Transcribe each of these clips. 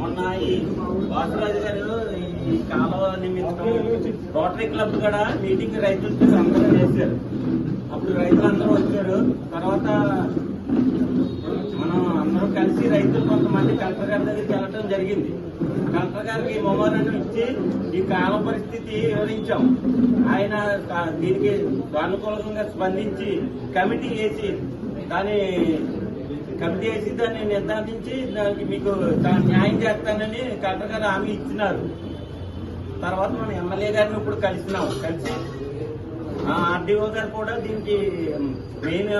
మొన్న ఈ వాసరాజు గారు ఈ కాలువ నిమిత్తం రోటరీ క్లబ్ కూడా మీటింగ్ రైతులతో అందరూ చేశారు. అప్పుడు రైతులందరూ వచ్చారు. తర్వాత మనం అందరం కలిసి రైతులు కొంతమంది కలెక్టర్ గారి దగ్గరికి వెళ్ళడం జరిగింది. కలెక్టర్ గారికి మొమ్మలను ఇచ్చి ఈ కాల పరిస్థితి వివరించాం. ఆయన దీనికి సానుకూలంగా స్పందించి కమిటీ వేసి దాన్ని కమిటీ వేసి దాన్ని నిర్ధారించి దానికి మీకు దాన్ని న్యాయం చేస్తానని కలెక్టర్ గారు హామీ ఇచ్చినారు. తర్వాత మనం ఎమ్మెల్యే గారిని ఇప్పుడు కలిసినాం. కలిసి ఆర్డీఓ గారు కూడా దీనికి మెయిన్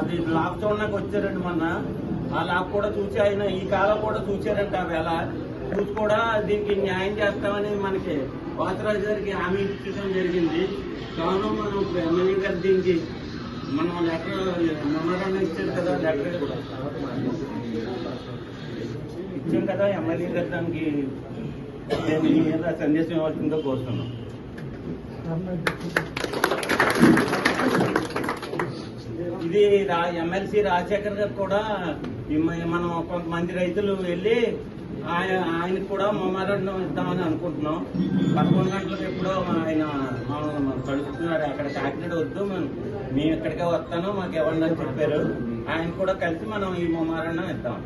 అది లాక్ చూడడానికి వచ్చారండి మొన్న. ఆ లాక్ కూడా చూసి ఆయన ఈ కాలం కూడా చూశారంట. ఆ వేళ చూసి కూడా దీనికి న్యాయం చేస్తామని మనకి వాసరాజు గారికి హామీ ఇచ్చడం జరిగింది. కావున మనం ఎమ్మెల్యే గారు దీనికి మనం లెటర్ మెమోరాండం ఇచ్చారు కదా లెటర్ కూడా. ఇచ్చాం కదా ఎమ్మెల్యే గారు దానికి దీని మీద సందేశం ఇవ్వాల్సిందో కోరుతున్నాం. ఇది రా ఎమ్మెల్సీ రాజశేఖర్ గారు కూడా మనం కొంతమంది రైతులు వెళ్ళి ఆయన ఆయనకు కూడా మెమోరాండం ఇద్దామని అనుకుంటున్నాం. పదకొండు గంటలకు ఎప్పుడో ఆయన మనం తడుపుతున్నారు. అక్కడ కాకినాడ వద్దు మనం మేము ఇక్కడికే వస్తాను మాకు ఇవ్వండి అని చెప్పారు. ఆయన కూడా కలిసి మనం ఈ మెమోరాండం ఇద్దాం.